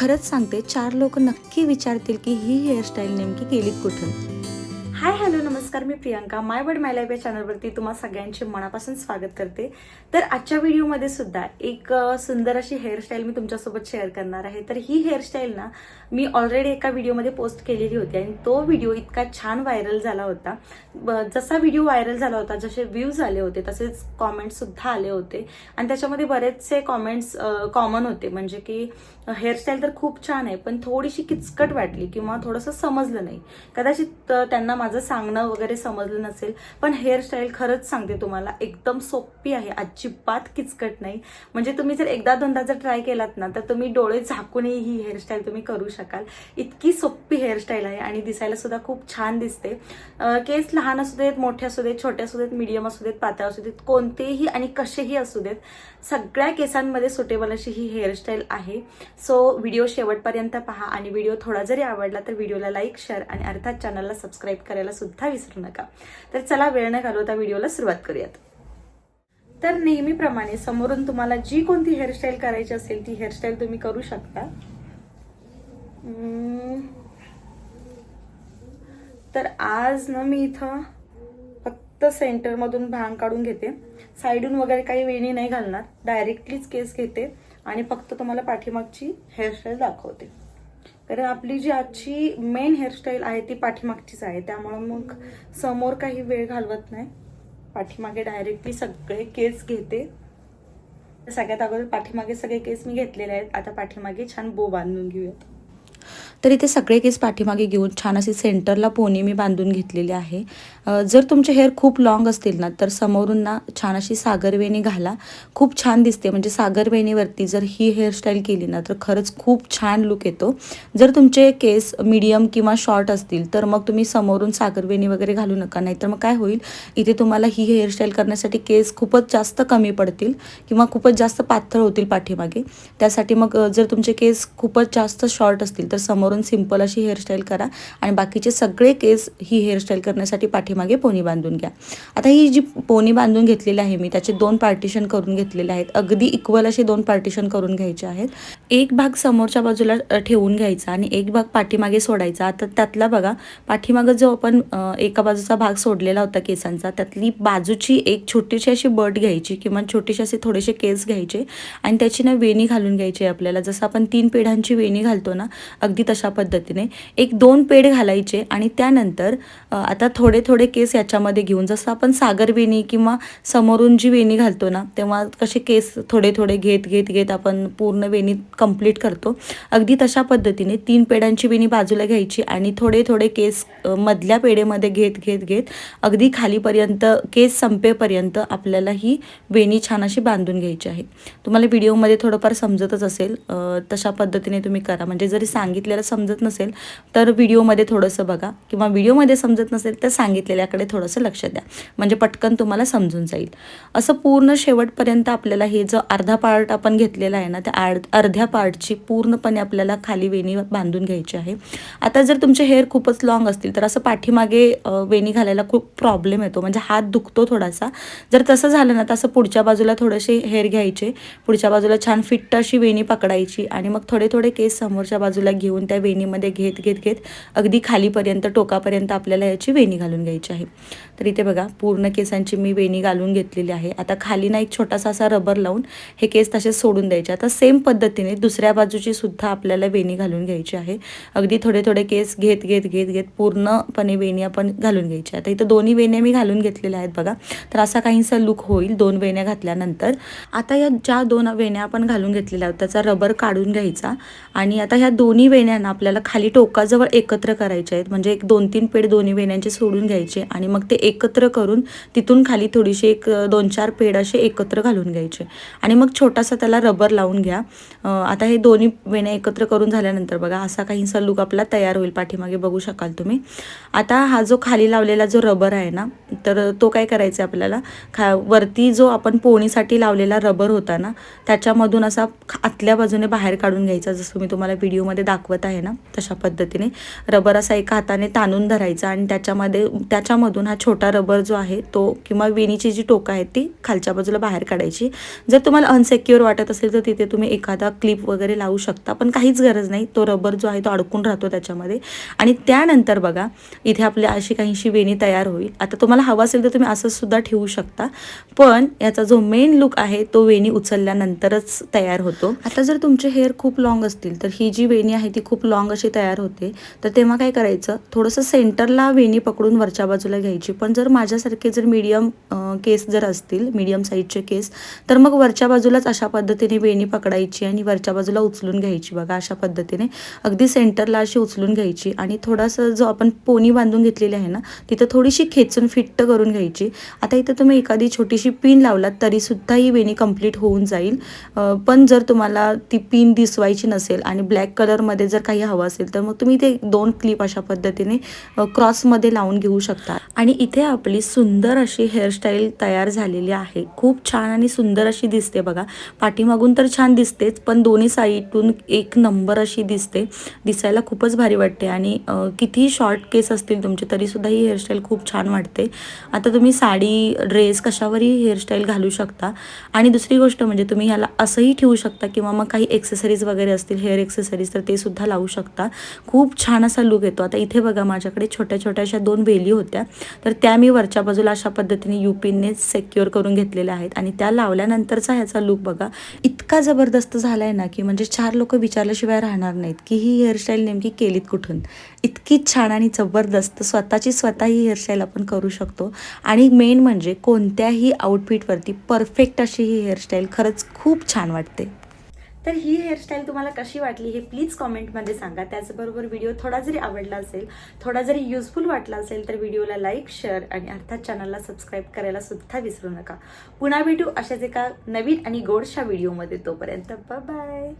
खरंच सांगते चार लोक नक्की विचारतील की ही हेअरस्टाईल नेमकी केलीत कुठून? नमस्कार मी Priyanka. My word my life या चॅनलवरती तुम्हा सगळ्यांचे मनापासून स्वागत करते. तर आजच्या व्हिडिओमध्ये सुद्धा एक सुंदर अशी हेअरस्टाईल मी तुमच्यासोबत शेअर करणार आहे. तर ही हेअरस्टाईल ना मी ऑलरेडी एका व्हिडिओमध्ये पोस्ट केलेली होती आणि तो व्हिडिओ इतका छान व्हायरल झाला होता. जसा व्हिडिओ व्हायरल झाला होता जसे व्ह्यूज आले होते तसेच कॉमेंट्ससुद्धा आले होते. आणि त्याच्यामध्ये बरेचसे कॉमेंट्स कॉमन होते. म्हणजे की हेअरस्टाईल तर खूप छान आहे पण थोडीशी किचकट वाटली किंवा थोडंसं समजलं नाही. कदाचित त्यांना माझं सांगणं वगैरे समजलं नसेल पण हेअरस्टाईल खरंच सांगते तुम्हाला एकदम सोपी आहे अजिबात किचकट नाही. म्हणजे तुम्ही जर एकदा दोनदा जर ट्राय केलात ना तर तुम्ही डोळे झाकूनही ही हेअरस्टाईल तुम्ही करू शकाल. इतकी सोपी हेअरस्टाईल आहे आणि दिसायला सुद्धा खूप छान दिसते. केस लहान असू देत मोठे असू देत छोटे असू देत मीडियम असू देत पातळ असू देत कोणतेही आणि कसेही असू देत सगळ्या केसांमध्ये सुटेबल अशी ही हेअरस्टाईल आहे. सो व्हिडिओ शेवटपर्यंत पहा आणि व्हिडिओ थोडा जरी आवडला तर व्हिडिओला लाईक शेअर आणि अर्थात चॅनलला सबस्क्राईब करायला सुद्धा विसरू नका. तर चला वेळ न घालवता व्हिडिओला सुरुवात करूयात. तर नेहमीप्रमाणे समोरून तुम्हाला जी कोणती हेअरस्टाईल करायची असेल ती हेअरस्टाईल तुम्ही करू शकता. तर आज ना मी इथं फक्त सेंटरमधून भांग काढून घेते. साईडून वगैरे काही वेणी नाही घालणार. डायरेक्टलीच केस घेते आणि फक्त तुम्हाला पाठीमागची हेअरस्टाईल दाखवते. कारण आपली जी आजची मेन हेअरस्टाईल आहे ती पाठीमागचीच आहे. त्यामुळं मग समोर काही वेळ घालवत नाही. पाठीमागे डायरेक्टली सगळे केस घेते. सगळ्यात अगोदर पाठीमागे सगळे केस मी घेतलेले आहेत. आता पाठीमागे छान बो बांधून घेऊयात. तर इथे सगळे केस पाठीमागे घेऊन छान अशी सेंटरला पोनी मी बांधून घेतलेली आहे. जर तुमचे हेअर खूप लॉंग असतील ना तर समोरून ना छान अशी सागरवेणी घाला. खूप छान दिसते. म्हणजे सागरवेणीवरती जर ही हेअरस्टाईल केली ना तर खरंच खूप छान लुक येतो. जर तुमचे केस मीडियम किंवा शॉर्ट असतील तर मग तुम्ही समोरून सागरवेणी वगैरे घालू नका. नाहीतर मग काय होईल? इथे तुम्हाला ही हेअरस्टाईल करण्यासाठी केस खूपच जास्त कमी पडतील किंवा खूपच जास्त पातळ होतील पाठीमागे. त्यासाठी मग जर तुमचे केस खूपच जास्त शॉर्ट असतील तर समोर समोरून सिंपल अशी हेअरस्टाईल करा. आणि बाकीचे सगळे केस ही हेअरस्टाईल करण्यासाठी पाठीमागे पोनी बांधून घ्या. आता ही जी पोनी बांधून घेतलेली आहे मी त्याचे दोन पार्टिशन करून घेतलेले आहेत. अगदी इक्वल असे दोन पार्टिशन करून घ्यायचे आहेत. एक भाग समोरच्या बाजूला ठेवून घ्यायचा आणि एक भाग पाठीमागे सोडायचा. आता त्यातला बघा पाठीमागं जो आपण एका बाजूचा भाग सोडलेला होता केसांचा त्यातली बाजूची एक छोटीशी अशी बट घ्यायची किंवा छोटीशी असे थोडेसे केस घ्यायचे. आणि त्याची ना वेणी घालून घ्यायची आपल्याला. जसं आपण तीन पेढ्यांची वेणी घालतो ना अगदी तशी पद्धतीने एक दोन पेड घालायचे आणि त्यानंतर आता थोडे थोडे केस याच्यामध्ये घेऊन जसं आपण सागर वेणी किंवा समोरून जी वेणी घालतो ना तेव्हा कसे केस थोडे थोडे घेत घेत घेत आपण पूर्ण वेणी कंप्लीट करतो. अगदी तशा पद्धतीने तीन पेड्यांची वेणी बाजूला घ्यायची आणि थोडे थोडे केस मधल्या पेढेमध्ये घेत घेत घेत अगदी खालीपर्यंत केस संपेपर्यंत आपल्याला ही वेणी छान अशी बांधून घ्यायची आहे. तुम्हाला व्हिडिओमध्ये थोडंफार समजतच असेल तशा पद्धतीने तुम्ही करा. म्हणजे जरी सांगितलेलं समजत नसेल तर व्हिडिओमध्ये थोडंसं बघा. किंवा व्हिडिओमध्ये समजत नसेल तर सांगितलेल्याकडे थोडंसं लक्ष द्या. म्हणजे पटकन तुम्हाला समजून जाईल. असं पूर्ण शेवटपर्यंत आपल्याला हे जो अर्धा पार्ट आपण घेतलेला आहे ना त्या अर्ध अर्ध्या पार्टची पूर्णपणे आपल्याला खाली वेणी बांधून घ्यायची आहे. आता जर तुमचे हेअर खूपच लॉंग असतील तर असं पाठीमागे वेणी घालायला खूप प्रॉब्लेम येतो. म्हणजे हात दुखतो थोडासा. जर तसं झालं ना तर असं पुढच्या बाजूला थोडेसे हेअर घ्यायचे. पुढच्या बाजूला छान फिट्ट अशी वेणी पकडायची. आणि मग थोडे थोडे केस समोरच्या बाजूला घेऊन त्या वेणीमध्ये घेत घेत घेत अगदी खालीपर्यंत टोकापर्यंत आपल्याला याची वेणी घालून घ्यायची आहे. तर इथे बघा पूर्ण केसांची मी वेणी घालून घेतलेली आहे. आता खाली ना एक छोटासा असा रबर लावून हे केस तसे सोडून द्यायचे. आता सेम पद्धतीने दुसऱ्या बाजूची सुद्धा आपल्याला वेणी घालून घ्यायची आहे. अगदी थोडे थोडे केस घेत घेत घेत घेत पूर्णपणे वेणी आपण घालून घ्यायची आता इथं दोन्ही वेण्या मी घालून घेतलेल्या आहेत बघा. तर असा काहीसा लुक होईल दोन वेण्या घातल्यानंतर. आता या ज्या दोन वेण्या आपण घालून घेतलेल्या आहेत त्याचा रबर काढून घ्यायचा. आणि आता ह्या दोन्ही वेण्यांना आपल्याला खाली टोकाजवळ एकत्र करायचे आहेत. म्हणजे एक दोन तीन पेड दोन्ही वेण्यांचे सोडून घ्यायचे आणि मग ते एकत्र करून तिथून खाली थोडीशी एक दोन चार पेड असे एकत्र घालून घ्यायचे. आणि मग छोटासा त्याला रबर लावून घ्या. आता हे दोन्ही वेण्या एकत्र करून झाल्यानंतर बघा असा काहीसा लूक आपला तयार होईल. पाठीमागे बघू शकाल तुम्ही. आता हा जो खाली लावलेला जो रबर आहे ना तर तो काय करायचा आहे आपल्याला? खा वरती जो आपण पोणीसाठी लावलेला रबर होता ना त्याच्यामधून असा आतल्या बाजूने बाहेर काढून घ्यायचा जसं मी तुम्हाला व्हिडिओमध्ये दाखवत आहे. आहे ना तशा पद्धतीने. रबर असा एका हाताने ताणून धरायचा आणि त्याच्यामध्ये त्याच्यामधून हा छोटा रबर जो आहे तो किंवा वेणीची जी टोकं आहेत ती खालच्या बाजूला बाहेर काढायची. जर तुम्हाला अनसेक्युअर वाटत असेल तर तिथे तुम्ही एखादा क्लिप वगैरे लावू शकता पण काहीच गरज नाही. तो रबर जो आहे तो अडकून राहतो त्याच्यामध्ये. आणि त्यानंतर बघा इथे आपल्या अशी काहीशी वेणी तयार होईल. आता तुम्हाला हवं असेल तर तुम्ही असं सुद्धा ठेवू शकता. पण याचा जो मेन लुक आहे तो वेणी उचलल्यानंतरच तयार होतो. आता जर तुमचे हेअर खूप लॉंग असतील तर ही जी वेणी आहे ती खूप लॉंग अशी तयार होते. तर तेव्हा काय करायचं थोडंसं सेंटरला वेणी पकडून वरच्या बाजूला घ्यायची. पण जर माझ्यासारखे जर मीडियम केस जर असतील मीडियम साईजचे केस तर मग वरच्या बाजूलाच अशा पद्धतीने वेणी पकडायची आणि वरच्या बाजूला उचलून घ्यायची बघा अशा पद्धतीने. अगदी सेंटरला अशी उचलून घ्यायची आणि थोडासा जो आपण पोनी बांधून घेतलेली आहे ना तिथं थोडीशी खेचून फिट्ट करून घ्यायची. आता इथं तुम्ही एखादी छोटीशी पिन लावलात तरीसुद्धा ही वेणी कंप्लीट होऊन जाईल. पण जर तुम्हाला ती पिन दिसवायची नसेल आणि ब्लॅक कलरमध्ये जर काही हवं असेल तर मग तुम्ही ते दोन क्लिप अशा पद्धतीने क्रॉसमध्ये लावून घेऊ शकता. आणि इथे आपली सुंदर अशी हेअरस्टाईल तयार झालेली आहे. खूप छान आणि सुंदर अशी दिसते बघा. पाठीमागून तर छान दिसतेच पण दोन्ही साईडून एक नंबर अशी दिसते. दिसायला खूपच भारी वाटते आणि कितीही शॉर्ट केस असतील तुमचे तरीसुद्धा ही हेअरस्टाईल खूप छान वाटते. आता तुम्ही साडी ड्रेस कशावरही हेअरस्टाईल घालू शकता. आणि दुसरी गोष्ट म्हणजे तुम्ही ह्याला असंही ठेवू शकता किंवा मग काही एक्सेसरीज वगैरे असतील हेअर एक्सेसरीज तर ते सुद्धा लावू लावू शकता. खूप छान असा लुक येतो. आता इथे बघा माझ्याकडे छोट्या छोट्या अशा दोन वेली होत्या. तर त्या मी वरच्या बाजूला अशा पद्धतीने युपीने सेक्युअर करून घेतलेल्या आहेत. आणि त्या लावल्यानंतरचा ह्याचा लुक बघा इतका जबरदस्त झाला आहे ना की म्हणजे चार लोक विचारल्याशिवाय राहणार नाहीत की ही हेअरस्टाईल नेमकी केलीत कुठून? इतकी छान आणि जबरदस्त स्वतःची स्वतः ही हेअरस्टाईल आपण करू शकतो. आणि मेन म्हणजे कोणत्याही आउटफिटवरती परफेक्ट अशी ही हेअरस्टाईल खरंच खूप छान वाटते. तर ही हेअरस्टाईल तुम्हाला कशी वाटली हे प्लीज कॉमेंटमध्ये सांगा. त्याचबरोबर व्हिडिओ थोडा जरी आवडला असेल थोडा जरी युजफुल वाटला असेल तर व्हिडिओला लाईक शेअर आणि अर्थात चॅनलला सबस्क्राईब करायला सुद्धा विसरू नका. पुन्हा भेटू अशाच एका नवीन आणि गोडशा व्हिडिओमध्ये तोपर्यंत. बाय